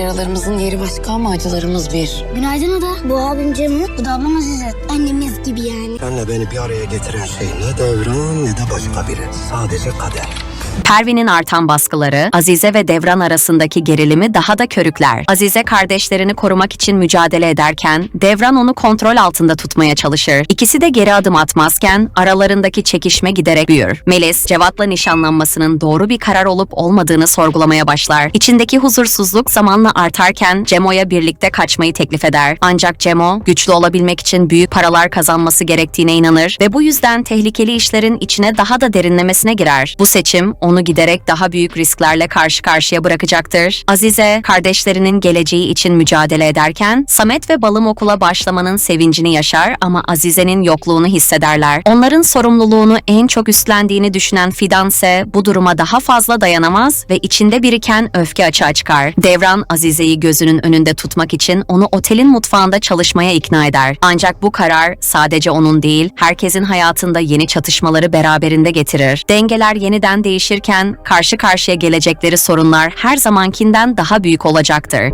Yaralarımızın yeri başka ama acılarımız bir. Günaydın Ada. Bu abim Cemo, bu da ablam Azize. Annemiz gibi yani. Senle beni bir araya getiren şey ne devran ne de başka biri. Sadece kader. Pervin'in artan baskıları, Azize ve Devran arasındaki gerilimi daha da körükler. Azize kardeşlerini korumak için mücadele ederken, Devran onu kontrol altında tutmaya çalışır. İkisi de geri adım atmazken, aralarındaki çekişme giderek büyür. Melis, Cevat'la nişanlanmasının doğru bir karar olup olmadığını sorgulamaya başlar. İçindeki huzursuzluk zamanla artarken, Cemo'ya birlikte kaçmayı teklif eder. Ancak Cemo, güçlü olabilmek için büyük paralar kazanması gerektiğine inanır ve bu yüzden tehlikeli işlerin içine daha da derinlemesine girer. Bu seçim, onu giderek daha büyük risklerle karşı karşıya bırakacaktır. Azize, kardeşlerinin geleceği için mücadele ederken, Samet ve Balım okula başlamanın sevincini yaşar ama Azize'nin yokluğunu hissederler. Onların sorumluluğunu en çok üstlendiğini düşünen Fidan ise bu duruma daha fazla dayanamaz ve içinde biriken öfke açığa çıkar. Devran, Azize'yi gözünün önünde tutmak için onu otelin mutfağında çalışmaya ikna eder. Ancak bu karar sadece onun değil, herkesin hayatında yeni çatışmaları beraberinde getirir. Dengeler yeniden değişirken karşı karşıya gelecekleri sorunlar her zamankinden daha büyük olacaktır.